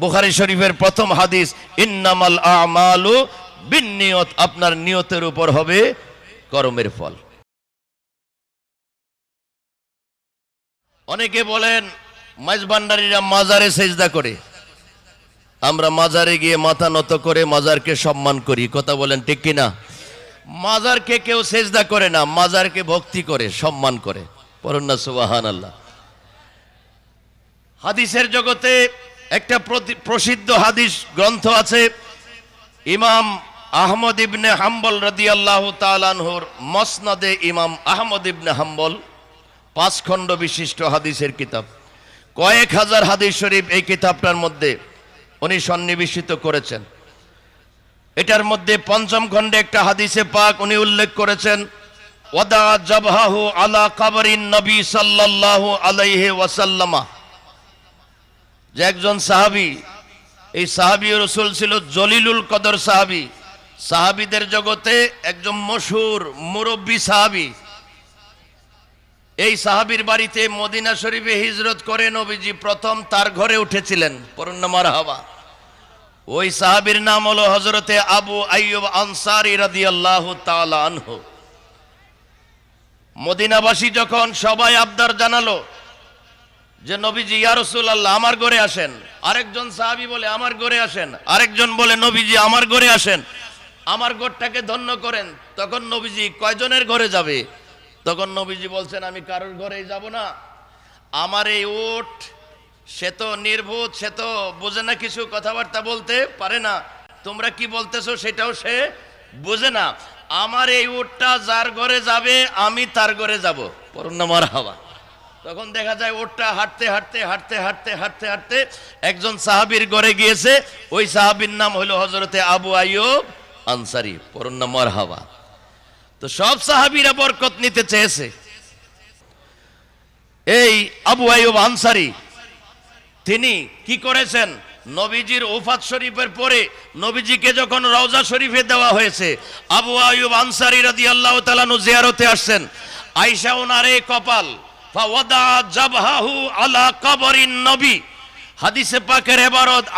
বুখারী শরীফের প্রথম হাদিস, ইন্নামাল আমালু বিনিয়ত আপনার নিয়তের উপর হবে কর্মের ফল। অনেকে বলেন মাইজবান্ডারিরা মাজারে সেজদা করে। আমরা মাজারে গিয়ে মাথা নত করে মাজারকে সম্মান করি। কথা বলেন ঠিক কিনা? মাজারকে কেউ সেজদা করে না, মাজারকে ভক্তি করে, সম্মান করে। পরন্না সুবাহান আল্লাহ হাদিসের জগতে একটা প্রসিদ্ধ হাদিস গ্রন্থ আছে, ইমাম আহমদ ইবনে হাম্বল রাদিয়াল্লাহু তাআলাহুর মসনদে ইমাম আহমদ ইবনে হাম্বল পাঁচ খণ্ড বিশিষ্ট হাদিসের কিতাব। কয়েক হাজার হাদিস শরীফ এই কিতাবটার মধ্যে উনি সন্নিবেশিত করেছেন। এটার মধ্যে পঞ্চম খণ্ডে একটা হাদিসে পাক উনি উল্লেখ করেছেন, ওয়াদা জবহাহু আলা কাবরিন নবী সাল্লাল্লাহু আলাইহি ওয়াসাল্লামা। যে একজন সাহাবী, এই সাহাবী রসুল ছিল জলিলুল কদর সাহাবী। সাহাবীদের জগতে একজন মশুর মুরব্বী সাহাবী। এই সাহাবীর বাড়িতে মদিনা শরীফে হিজরত করে নবীজি প্রথম তার ঘরে উঠেছিলেন। পরুন্নমার হাওয়া ওই সাহাবীর নাম হলো হজরতে আবু আইয়ুব আনসারি রাদিয়াল্লাহু তাআলা আনহু। মদিনাবাসী যখন সবাই আবদার জানালো যে নবীজি, ইয়া রাসূলুল্লাহ, আমার ঘরে আসেন। আরেকজন সাহাবী বলে, আমার ঘরে আসেন। আরেকজন বলে, নবীজি, আমার ঘরে আসেন। আমার ঘরটাকে ধন্য করেন। তখন নবীজি, কয়জনের ঘরে যাবে? তখন নবীজি বলছেন, আমি কারোর ঘরেই যাব না। আমার এই ওট, সে তো নির্বোধ, সে তো বোঝে না কিছু কথাবার্তা বলতে, পারে না। তোমরা কি বলতেছো সেটাও সে বোঝে না। আমার এই উটটা যার ঘরে যাবে, আমি তার ঘরে যাব। পরুন্নমার হাওয়া তখন দেখা যায় ওটটা হাঁটতে হাঁটতে হাঁটতে হাঁটতে হাঁটতে হাঁটতে একজন সাহাবীর ঘরে গিয়েছে। ওই সাহাবীর নাম হলো হজরতে আবু আইয়ুব আনসারি পরুন্নমার হাওয়া তো সব সাহাবীরা বরকত নিতে চেয়েছে। এই আবু আইয়ুব আনসারি, তিনি কি করেছেন? নবীজির ওফাত শরীফের পরে নবীজিকে যখন রওজা শরীফে দেওয়া হয়েছে, আবু আয়ুব আনসারি রাদিয়াল্লাহু তাআলা নু জিয়ারতে আসছেন। আয়েশা ওনারে কপাল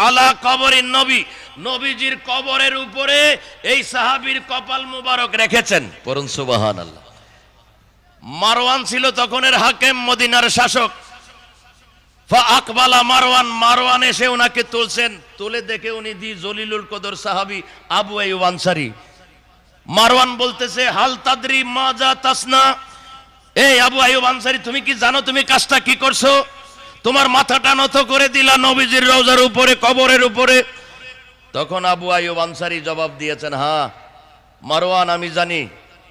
আলা কবরিন নবী। নবীজির কবরের উপরে এই সাহাবীর কপাল মুবারক রেখেছেন। পরম সুবহানাল্লাহ। মারওয়ান ছিল তখনের হাকেম, মদিনার শাসক। আকবালা মারওয়ান মারওয়ান এসে ওনাকে তুলছেন। তুলে দেখে উনি দি জলিলুল কদর সাহাবি আবু আনসারি। মারওয়ান বলতেছে, হাল তাদরি মাজা তাসনা। এই আবু আইয়ুব আনসারি, তুমি কি জানো তুমি কাজটা কি করছ? তোমার মাথাটা নত করে দিলা নবীজির রওজার উপরে, কবরের উপরে। তখন আবু আইয়ুব আনসারি জবাব দিয়েছেন হ্যাঁ মারোয়ান আমি জানি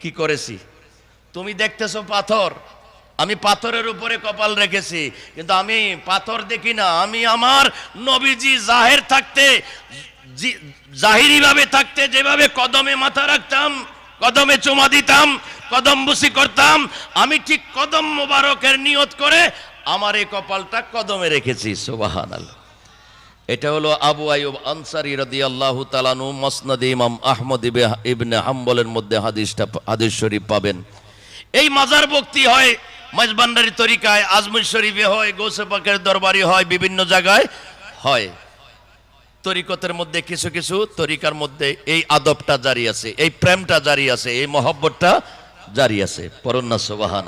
কি করেছি। তুমি দেখতেছো পাথর। আমি পাথরের উপরে কপাল রেখেছি, কিন্তু আমি পাথর দেখি না। আমি আমার নবীজি জাহের থাকতে জাহিরি ভাবে থাকতে যেভাবে কদমে মাথা রাখতাম, কদমে চুমা দিতাম কদম বুসি করতাম, আমি ঠিক কদম মোবারকের নিয়ত করে আমার এই কপালটা কদমে রেখেছি সুবাহান এটা হলো আবু আয়ুব আনসারি রাদিয়াল্লাহু তাআলানু মসনদ ইমাম আহমদ ইবে- ইবনে হাম্বলের মধ্যে হাদিসটা হাদিস শরীফ পাবেন। এই মাজার ভক্তি হয় মাঝবান্ডারি তরিকায় আজমুর শরীফে হয়, গৌসে পাকের দরবারি হয়, বিভিন্ন জায়গায় হয়। তরিকতের মধ্যে কিছু কিছু তরিকার মধ্যে এই আদবটা জারি আছে, এই প্রেমটা জারি আছে, এই মহব্বতটা জারি আছে পরন্না সুবাহান